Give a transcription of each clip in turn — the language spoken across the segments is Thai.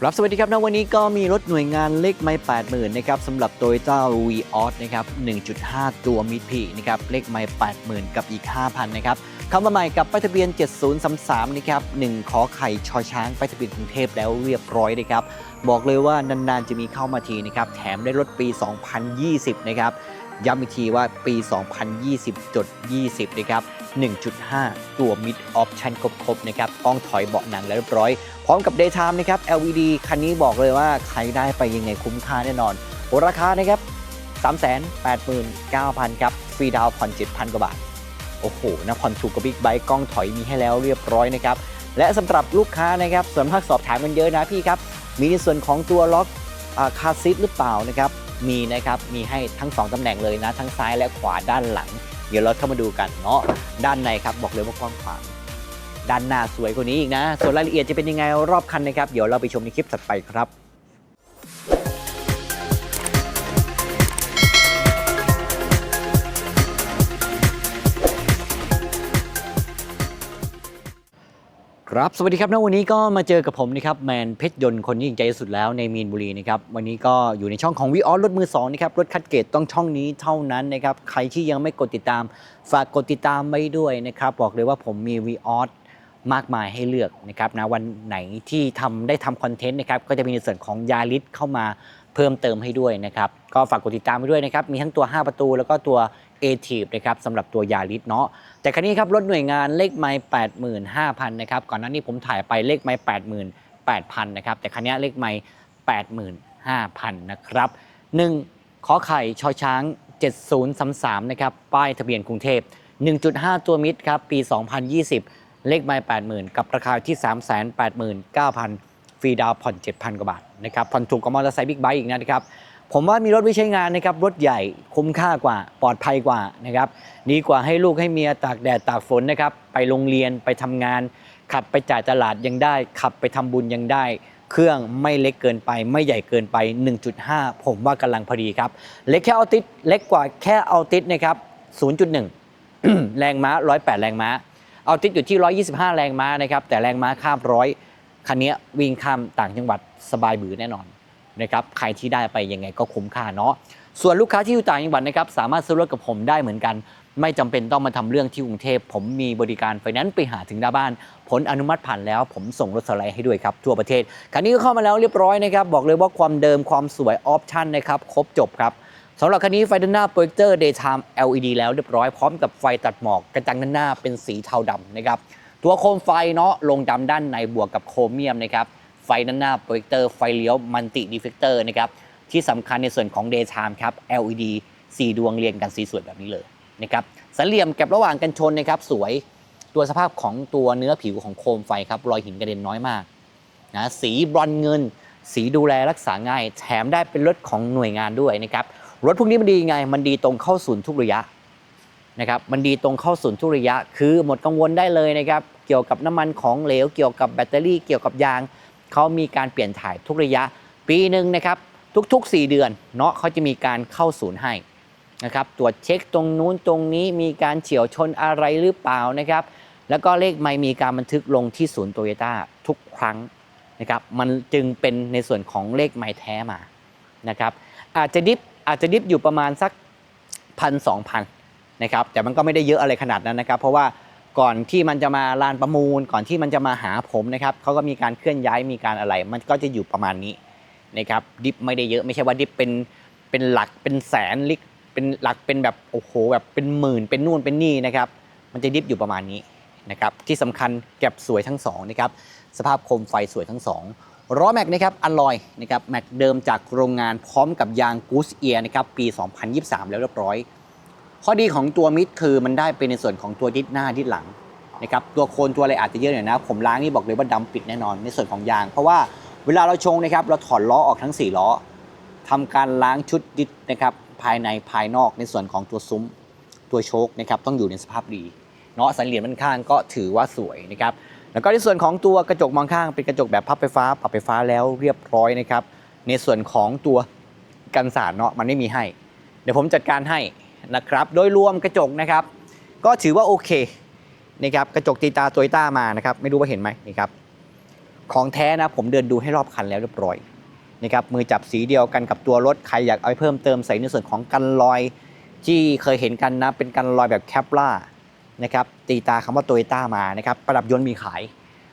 ครับสวัสดีครับนะวันนี้ก็มีรถหน่วยงานเลขไม่80,000 นะครับสำหรับ Toyota v o s นะครับ 1.5 ตัวมิดพีนะครับเลขไม่80,000 กับอีก 5,000 นะครับเข้ามาใหม่กับป้ายทะเบียน 7033 นะครับ 1 ขอไข่ชอช้างป้ายทะเบียนกรุงเทพแล้วเรียบร้อยนะครับ บอกเลยว่านาน ๆ จะมีเข้ามาทีนะครับ แถมได้รถปี 2020 นะครับ ย้ำอีกทีว่าปี 2020.20 นะครับ 1.5 ตัว Mid Option ครบๆนะครับกล้องถอยเบาะหนังแล้วเรียบร้อย พร้อมกับ Daytime นะครับ LED คันนี้บอกเลยว่าใครได้ไปยังไงคุ้มค่าแน่นอนโอราคานะครับ 389,000 ครับ ฟรีดาวน์ผ่อน 7,000 กว่าบาท โอ้โหนะผ่อนถูกกับบิ๊กไบค์กล้องถอยมีให้แล้วเรียบร้อยนะครับ และสำหรับลูกค้านะครับส่วนมากสอบถามกันเยอะนะพี่ครับ มีในส่วนของตัวล็อกคาซิทหรือเปล่านะครับมีนะครับ มีให้ทั้ง 2ตำแหน่งเลยนะ ทั้งซ้ายและขวาด้านหลัง เดี๋ยวเราเข้ามาดูกันเนาะด้านในครับบอกเลยว่ากว้างขวางด้านหน้าสวยกว่านี้อีกนะ ส่วนรายละเอียดจะเป็นยังไงรอบคันนะครับ เดี๋ยวเราไปชมในคลิปถัดไปครับ ครับ สวัสดีครับนะวันนี้ก็มาเจอกับผมนะครับแมนเพชรยนต์คนที่งใจสุดแล้วในมีนบุรีนะครับวันนี้ก็อยู่ในช่องของวิออสรถมือ2นะครับรถคัดเกรดต้องช่องนี้เท่านั้นนะครับใครที่ยังไม่กดติดตาม ฝากกดติดตามไว้ด้วยนะครับบอกเลยว่าผมมีวิออสมากมายให้เลือกนะครับนะวันไหนที่ทำได้ทำคอนเทนต์นะครับก็จะมีในส่วนของยาลิสเข้ามาเพิ่มเติมให้ด้วยนะครับก็ฝากกดติดตามไว้ด้วยนะครับมีทั้งตัว 5 ประตู แล้วก็ตัว a t i v นะครับสำหรับตัวยาลิสเนาะแต่ครั้นี้ครับรถหน่วยงานเลขไม้85,000นะครับก่อนหน้านี้ผมถ่ายไปเลขไม้88,000นะครับแต่ครั้นี้เลขไม้85,000นะครับ1ขอไข่ชอช้าง 7033นะครับป้ายทะเบียนกรุงเทพ1.5 ตัวมิตรครับปี 2020 เลขไม้80,000 กับราคาที่ 389,000 ฟรีดาวผ่อน 7,000 กว่าบาทนะครับผ่อนถูกกว่ามอเตอร์ไซค์บิ๊กไบค์อีกนะครับ ผมว่ามีรถไว้ใช้งานนะครับรถใหญ่คุ้มค่ากว่าปลอดภัยกว่านะครับดีกว่าให้ลูกให้เมียตากแดดตากฝนนะครับไปโรงเรียนไปทำงาน ขับไปจ่ายตลาดยังได้ ขับไปทำบุญยังได้ เครื่องไม่เล็กเกินไป ไม่ใหญ่เกินไป 1.5 ผมว่ากำลังพอดีครับ เล็กแค่เอาติดเล็กกว่าแค่เอาติดนะครับ0.1 แรงม้า 108 แรงม้า เอาติดอยู่ที่ 125 แรงม้านะครับแต่แรงม้าข้ามร้อยคันนี้วิ่งข้ามต่างจังหวัดสบายบือแน่นอน นะครับใครที่ได้ไปยังไงก็คุ้มค่าเนาะส่วนลูกค้าที่อยู่ต่างจังหวัดนะครับสามารถซื้อรถกับผมได้เหมือนกัน ไม่จำเป็นต้องมาทำเรื่องที่กรุงเทพ ผมมีบริการไฟแนนซ์ไปหาถึงหน้าบ้าน ผลอนุมัติผ่านแล้ว ผมส่งรถสไลด์ให้ด้วยครับ ทั่วประเทศคันนี้ก็เข้ามาแล้วเรียบร้อยนะครับบอกเลยว่าความเดิมความสวยออปชั่นนะครับครบจบครับสำหรับคันนี้ไฟด้านหน้าโปรเจคเตอร์ daytime LED แล้วเรียบร้อยพร้อมกับไฟตัดหมอกกระจังด้านหน้าเป็นสีเทาดำนะครับตัวโคมไฟเนาะลงดำด้านในบวกกับโครเมียมนะครับ ไฟด้านหน้าโปรเจคเตอร์ไฟเลี้ยวมัลติดีเฟกเตอร์นะครับที่สำคัญในส่วนของ daytime ครับ LED 4 ดวงเรียงกันสีสวยแบบนี้เลยนะครับสันเหลี่ยมแก็บระหว่างกันชนนะครับสวยตัวสภาพของตัวเนื้อผิวของโคมไฟครับรอยหินกระเด็นน้อยมากนะสีบรอนเงิน สีดูแลรักษาง่าย แถมได้เป็นรถของหน่วยงานด้วยนะครับรถพวกนี้มันดีไง มันดีตรงเข้าศูนย์ทุกระยะนะครับมันดีตรงเข้าศูนย์ทุกระยะ คือหมดกังวลได้เลยนะครับเกี่ยวกับน้ำมันของเหลวเกี่ยวกับแบตเตอรี่เกี่ยวกับยาง เขามีการเปลี่ยนถ่ายทุกระยะปีหนึ่งนะครับทุกๆ 4 เดือนเนาะเขาจะมีการเข้าศูนย์ให้นะครับตรวจเช็คตรงนู้นตรงนี้มีการเฉียวชนอะไรหรือเปล่านะครับ แล้วก็เลขไม่มีการบันทึกลงที่ศูนย์โตโยต้าทุกครั้งนะครับมันจึงเป็นในส่วนของเลขไม่แท้มานะครับอาจจะดิฟอาจจะดิฟอยู่ประมาณสักพันสองพันนะครับแต่มันก็ไม่ได้เยอะอะไรขนาดนั้นนะครับ เพราะว่า ก่อนที่มันจะมาลานประมูล ก่อนที่มันจะมาหาผมนะครับเขาก็มีการเคลื่อนย้ายมีการอะไร มันก็จะอยู่ประมาณนี้นะครับดิฟไม่ได้เยอะไม่ใช่ว่าดิฟเป็นเป็นหลักเป็นแสนลิกเป็นหลักเป็นแบบโอ้โหแบบเป็นหมื่นเป็นนู่นเป็นนี่นะครับมันจะดิฟอยู่ประมาณนี้นะครับที่สำคัญแก็บสวยทั้งสองนะครับสภาพโคมไฟสวยทั้งสองล้อแม็กนะครับอลลอยนะครับแม็กเดิมจากโรงงานพร้อมกับยางกูสเอียนะครับปี 2023 แล้วเรียบร้อย ข้อดีของตัวมิดคือมันได้เป็นในส่วนของตัวดิสหน้าดิสหลังนะครับตัวโคนตัวอะไรอาจจะเยอะหน่อยนะ ผมล้างนี่บอกเลยว่าดำปิดแน่นอนในส่วนของยาง เพราะว่าเวลาเราชงนะครับเราถอดล้อออกทั้ง 4 ล้อทำการล้างชุดดิสนะครับภายในภายนอกในส่วนของตัวซุ้มตัวโชคนะครับต้องอยู่ในสภาพดีเนาะสันเหรียญมันข้างก็ถือว่าสวยนะครับแล้วก็ในส่วนของตัวกระจกมองข้างเป็นกระจกแบบพับไฟฟ้าปรับไฟฟ้าแล้วเรียบร้อยนะครับในส่วนของตัวกันสาดเนาะมันไม่มีให้ เดี๋ยวผมจัดการให้ นะครับ โดยรวมกระจกนะครับ ก็ถือว่าโอเคนะครับกระจกตีตาโตโยต้ามานะครับ ไม่รู้ว่าเห็นไหมนี่ครับของแท้นะผมเดินดูให้รอบคันแล้วเรียบร้อยนะครับมือจับสีเดียวกันกับตัวรถใครอยากเอาไปเพิ่มเติมใส่ในส่วนของกันรอย ที่เคยเห็นกันนะเป็นกันรอยแบบแคปล่านะครับตีตาคำว่าโตโยต้ามานะครับประดับยนต์มีขาย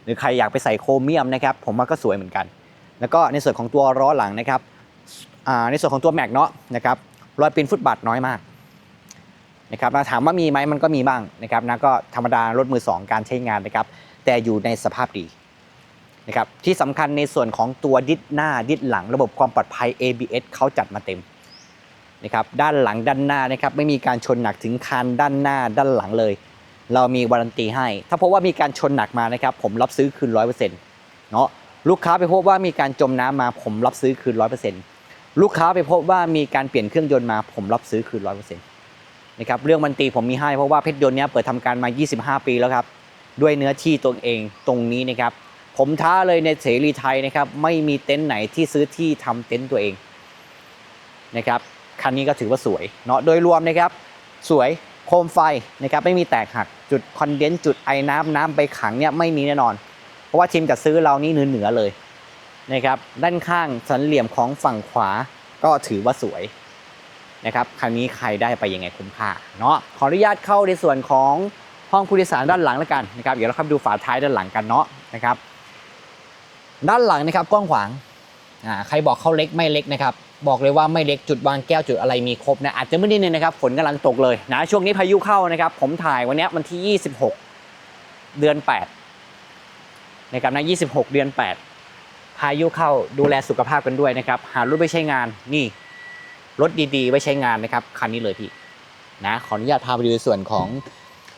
หรือใครอยากไปใส่โครเมียมนะครับผมว่าก็สวยเหมือนกัน แล้วก็ในส่วนของตัวล้อหลังนะครับในส่วนของตัวแม็กเนาะนะครับรอยปีนฟุตบาทน้อยมาก นะครับนะถามว่ามีไหมมันก็มีบ้างนะครับนะก็ธรรมดารถมือสองการใช้งานนะครับ แต่อยู่ในสภาพดีนะครับที่สำคัญในส่วนของตัวดิสหน้าดิสหลังระบบความปลอดภัย ABS เขาจัดมาเต็มนะครับด้านหลังด้านหน้านะครับไม่มีการชนหนักถึงคันด้านหน้าด้านหลังเลย เรามีวารันตีให้ ถ้าพบว่ามีการชนหนักมานะครับผมรับซื้อคืนร้อยเปอร์เซ็นต์เนาะลูกค้าไปพบว่ามีการจมน้ำมาผมรับซื้อคืนร้อยเปอร์เซ็นต์ลูกค้าไปพบว่ามีการเปลี่ยนเครื่องยนต์มาผมรับซื้อคืนร้อยเปอร์เซ็นต์ นะครับเรื่องวันตีผมมีให้เพราะว่าเพชรยนต์เนี้ยเปิดทำการมา 25 ปีแล้วครับด้วยเนื้อที่ตัวเองตรงนี้นะครับผมท้าเลยในเสรีไทยนะครับไม่มีเต็นท์ไหนที่ซื้อที่ทำเต็นท์ตัวเองนะครับคันนี้ก็ถือว่าสวยเนาะโดยรวมนะครับสวยโคมไฟนะครับไม่มีแตกหักจุดคอนเดนซ์จุดไอ้น้ำน้ำไปขังเนี่ยไม่มีแน่นอน เพราะว่าทีมจัดซื้อเรานี่เหนือเหนือเลยนะครับด้านข้างสันเหลี่ยมของฝั่งขวาก็ถือว่าสวย นะครับคันนี้ใครได้ไปยังไงคุ้มค่าเนาะขออนุญาตเข้าในส่วนของห้องผู้โดยสารด้านหลังแล้วกันนะครับเดี๋ยวเราเข้าดูฝาท้ายด้านหลังกันเนาะนะครับ ด้านหลังนะครับกว้างขวางอ่าใครบอกเขาเล็กไม่เล็กนะครับบอกเลยว่าไม่เล็กจุดวางแก้วจุดอะไรมีครบนะอาจจะไม่ได้เนี่ยนะครับฝนกำลังตกเลยนะช่วงนี้พายุเข้านะครับ ผมถ่ายวันนี้วันที่ 26 เดือน 8 นะครับนะ26 เดือน 8 พายุเข้าดูแลสุขภาพกันด้วยนะครับ หารถไปใช้งานนี่ รถดีๆ ไว้ใช้งานนะครับคันนี้เลยพี่นะขออนุญาตพาไปดูส่วนของ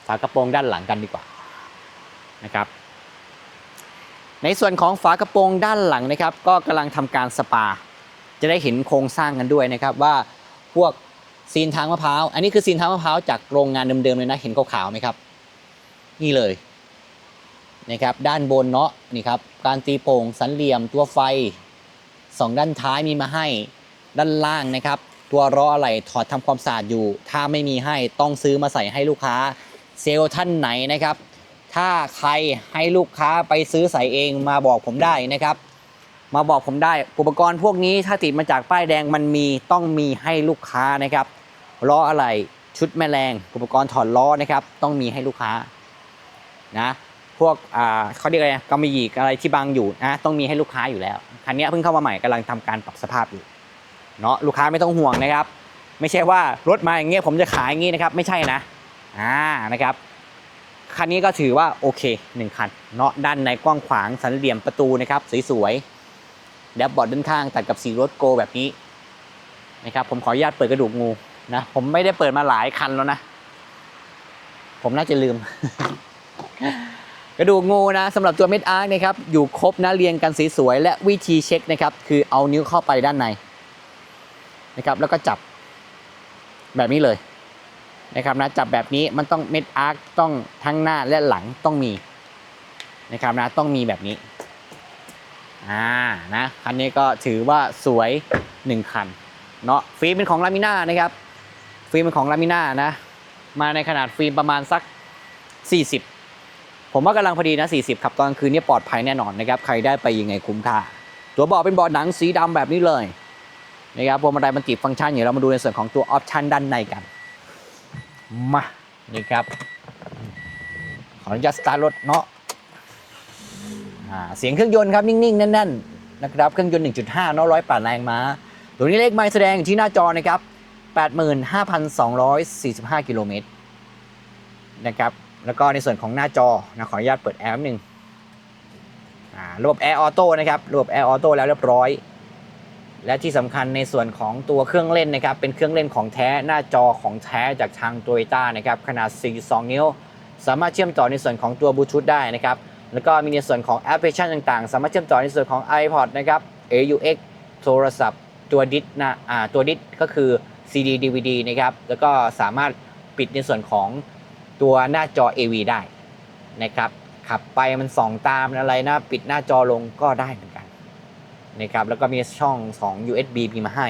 ฝากระโปรงด้านหลังกันดีกว่านะครับในส่วนของฝากระโปรงด้านหลังนะครับ ก็กำลังทำการสปา จะได้เห็นโครงสร้างกันด้วยนะครับ ว่าพวกซีนทางมะพร้าวอันนี้คือซีนทางมะพร้าวจากโรงงานเดิมๆเลยนะเห็นขาวๆไหมครับ นี่เลยนะครับด้านบนเนาะนี่ครับการตีโป่งสันเหลี่ยมตัวไฟสองด้านท้ายมีมาให้ ด้านล่างนะครับ ตัวล้ออะไหล่ถอดทำความสะอาดอยู่ ถ้าไม่มีให้ต้องซื้อมาใส่ให้ลูกค้าเซลล์ท่านไหนนะครับ ถ้าใครให้ลูกค้าไปซื้อใส่เองมาบอกผมได้นะครับ มาบอกผมได้อุปกรณ์พวกนี้ถ้าติดมาจากป้ายแดงมันมีต้องมีให้ลูกค้านะครับล้ออะไรชุดแม่แรงอุปกรณ์ถอดล้อนะครับ ต้องมีให้ลูกค้านะพวกอ่าเขาเรียกอะไรกำมะหยี่อะไรที่บังอยู่นะต้องมีให้ลูกค้าอยู่แล้วคันนี้เพิ่งเข้ามาใหม่กำลังทำการปรับสภาพอยู่ เนาะลูกค้าไม่ต้องห่วงนะครับ ไม่ใช่ว่ารถมาอย่างเงี้ยผมจะขายอย่างงี้นะครับ ไม่ใช่นะอ่านะครับคันนี้ก็ถือว่าโอเคหนึ่งคันเนาะด้านในกว้างขวางสันเหลี่ยมประตูนะครับสวยๆแดบบอร์ดด้านข้างตัดกับสีรถโกแบบนี้นะครับผมขออนุญาตเปิดกระดูกงูนะผมไม่ได้เปิดมาหลายคันแล้วนะ ผมน่าจะลืม กระดูกงูนะสำหรับตัวเม็ดอาร์คนะครับอยู่ครบนะเรียงกันสวยๆและวิธีเช็คนะครับคือเอานิ้วเข้าไปด้านใน นะครับแล้วก็จับแบบนี้เลยนะครับนะจับแบบนี้มันต้องเม็ดอาร์คต้องทั้งหน้าและหลังต้องมีนะครับนะต้องมีแบบนี้อ่านะคันนี้ก็ถือว่าสวย 1 คันเนาะฟิล์มเป็นของลามิน่านะครับฟิล์มเป็นของลามิน่านะมาในขนาดฟิล์มประมาณสัก 40 ผมว่ากำลังพอดีนะ 40ครับตอนกลางคืนนี้ปลอดภัยแน่นอนนะครับ ใครได้ไปยังไงคุ้มค่า ตัวเบาเป็นเบาะหนังสีดำแบบนี้เลย นะครับพวงมาลัยมันติดฟังก์ชันอยู่เรามาดูในส่วนของตัวออปชันด้านในกัน มา นี่ครับ ขออนุญาตสตาร์ทรถเนาะอ่าเสียงเครื่องยนต์ครับ นิ่งๆ แน่นๆ นะครับ เครื่องยนต์ 1.5 เนาะร้อยแปดแรงม้า ตัวนี้เลขไม้แสดงอยู่ที่หน้าจอนะครับ 85,245 กิโลเมตรนะครับ แล้วก็ในส่วนของหน้าจอนะขออนุญาตเปิดแอร์หนึ่งอ่าระบบแอร์ออโต้นะครับ ระบบแอร์ออโต้แล้วเรียบร้อย และที่สำคัญในส่วนของตัวเครื่องเล่นนะครับ เป็นเครื่องเล่นของแท้หน้าจอของแท้จากทาง t o y ต้านะครับขนาด 42 นิ้ว สามารถเชื่อมต่อในส่วนของตัวบลูทูธได้นะครับ แล้วก็มีในส่วนของแอปพลิเคชันต่างๆ สามารถเชื่อมต่อในส่วนของ iPod นะครับ AUX โทรศัพท์ ตัวดิสนะอ่าตัวดิสก็คือ CD DVD นะครับ แล้วก็สามารถปิดในส่วนของตัวหน้าจอ AV ได้นะครับ ขับไปมันส่องตามอะไรนะ ปิดหน้าจอลงก็ได้เหมือนกัน นะครับแล้วก็มีช่อง 2 USB มีมาให้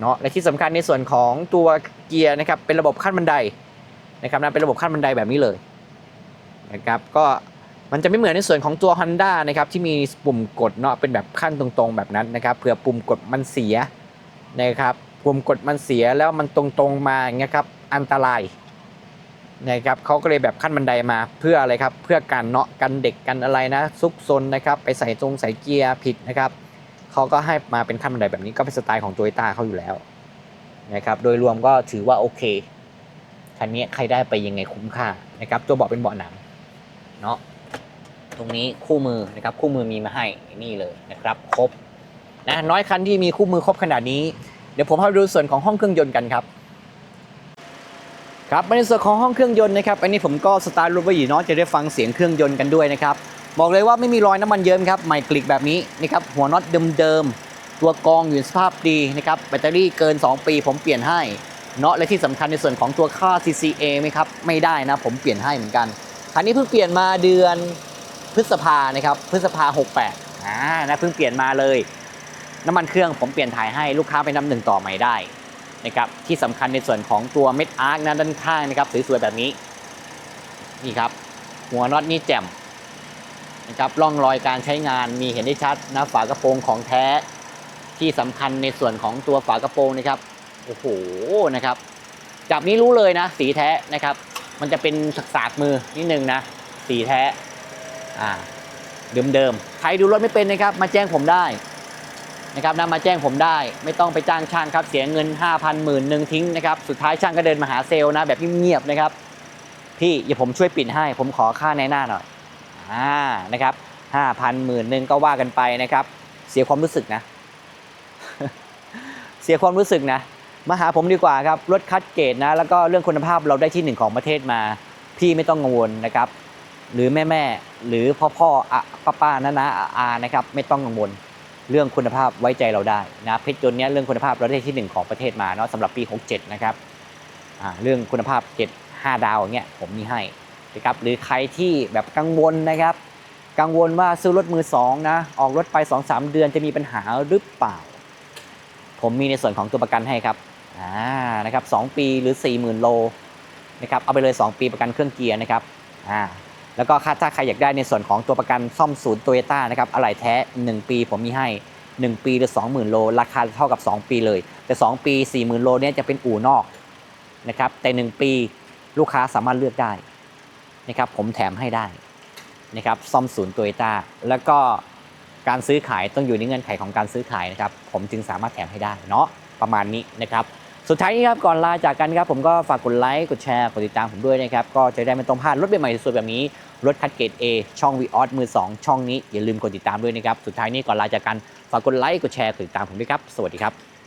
เนาะและที่สำคัญในส่วนของตัวเกียร์นะครับเป็นระบบขั้นบันไดนะครับนะเป็นระบบขั้นบันไดแบบนี้เลยนะครับก็มันจะไม่เหมือนในส่วนของตัว Honda นะครับที่มีปุ่มกดเนาะเป็นแบบขั้นตรงๆแบบนั้นนะครับเผื่อปุ่มกดมันเสียนะครับปุ่มกดมันเสียแล้วมันตรงๆมาอย่างเงี้ยครับอันตรายนะครับเขาก็เลยแบบขั้นบันไดมาเพื่ออะไรครับเพื่อการเนาะกันเด็กกันอะไรนะซุกซนนะครับไปใส่ตรงใส่เกียร์ผิดนะครับ เขาก็ให้มาเป็นขั้นบันไดแบบนี้ก็เป็นสไตล์ของโตโยต้าเขาอยู่แล้วนะครับโดยรวมก็ถือว่าโอเคคันนี้ใครได้ไปยังไงคุ้มค่านะครับตัวเบาะเป็นเบาะหนังเนาะตรงนี้คู่มือนะครับคู่มือมีมาให้นี่เลยนะครับครบนะน้อยคันที่มีคู่มือครบขนาดนี้ เดี๋ยวผมให้ดูส่วนของห้องเครื่องยนต์กันครับครับในส่วนของห้องเครื่องยนต์นะครับอันนี้ผมก็สตาร์ทรถไว้อยู่เนาะจะได้ฟังเสียงเครื่องยนต์กันด้วยนะครับ บอกเลยว่าไม่มีรอยน้ำมันเยิ้มครับใหม่กลิกแบบนี้นะครับหัวน็อตเดิมๆตัวกรองอยู่ในสภาพดีนะครับแบตเตอรี่เกิน 2 ปี ผมเปลี่ยนให้เนาะและที่สำคัญในส่วนของตัวค่า CCA ไหมครับไม่ได้นะผมเปลี่ยนให้เหมือนกันคันนี้เพิ่งเปลี่ยนมาเดือนพฤษภานะครับพฤษภา 68อ่านะเพิ่งเปลี่ยนมาเลยน้ำมันเครื่องผมเปลี่ยนถ่ายให้ลูกค้าไปนำหนึ่งต่อใหม่ได้นะครับที่สำคัญในส่วนของตัวเม็ดอาร์คนะด้านข้างนะครับสวยๆแบบนี้นี่ครับหัวน็อตนี่แจ่ม นะครับร่องรอยการใช้งานมีเห็นได้ชัดนะฝากระโปรงของแท้ที่สำคัญในส่วนของตัวฝากระโปรงนะครับโอ้โหนะครับจับนี้รู้เลยนะ สีแท้นะครับ มันจะเป็นสักสากมือนิดนึงนะ สีแท้อ่าเดิมๆใครดูรถไม่เป็นนะครับ มาแจ้งผมได้นะครับนะมาแจ้งผมได้ ไม่ต้องไปจ้างช่างครับเสียเงิน 5,000หมื่นหนึ่งทิ้งนะครับสุดท้ายช่างก็เดินมาหาเซลล์นะแบบเงียบๆนะครับพี่อย่าผมช่วยปิดให้ ผมขอค่าในหน้าหน่อย อ่านะครับ5,000หมื่นหนึ่งก็ว่ากันไปนะครับ เสียความรู้สึกนะ เสียความรู้สึกนะมาหาผมดีกว่าครับรถคัดเกรดนะ แล้วก็เรื่องคุณภาพเราได้ที่หนึ่งของประเทศมา พี่ไม่ต้องกังวลนะครับ หรือแม่แม่หรือพ่อพ่ออะป้าป้าน้าน้าอานะครับ ไม่ต้องกังวลเรื่องคุณภาพไว้ใจเราได้นะเพชรยนต์เนี้ยเรื่องคุณภาพเราได้ที่หนึ่งของประเทศมาเนาะสำหรับปี 67 นะครับเรื่องคุณภาพ 7 5 ดาวอย่างเงี้ยผมมีให้ นะครับหรือใครที่แบบกังวลนะครับ กังวลว่าซื้อรถมือสองนะออกรถไป 2-3 เดือนจะมีปัญหาหรือเปล่า ผมมีในส่วนของตัวประกันให้ครับอ่านะครับ2ปีหรือ 40,000 โลนะครับเอาไปเลย 2 ปีประกันเครื่องเกียร์นะครับอ่าแล้วก็ค่าถ้าใครอยากได้ในส่วนของตัวประกันซ่อมศูนย์โตโยต้านะครับอะไหล่แท้ 1 ปีผมมีให้ 1 ปีหรือ 20,000 โล ราคาเท่ากับ 2 ปีเลย แต่ 2 ปี 40,000 โลเนี่ยจะเป็นอู่นอกนะครับแต่ 1 ปีลูกค้าสามารถเลือกได้ นะครับผมแถมให้ได้นะครับซ่อมศูนย์โตโยต้าแล้วก็การซื้อขายต้องอยู่ในเงื่อนไขของการซื้อขายนะครับ ผมจึงสามารถแถมให้ได้เนาะประมาณนี้นะครับ สุดท้ายนี้ครับก่อนลาจากกันครับผมก็ฝากกดไลค์กดแชร์กดติดตามผมด้วยนะครับ ก็จะได้ไม่ต้องพลาดรถใหม่ๆสวยแบบนี้ รถคัดเกรด A ช่อง v ีออมือ 2 ช่องนี้อย่าลืมกดติดตามด้วยนะครับ สุดท้ายนี้ก่อนลาจากกันฝากกดไลค์กดแชร์กดติดตามผมด้วยครับ สวัสดีครับ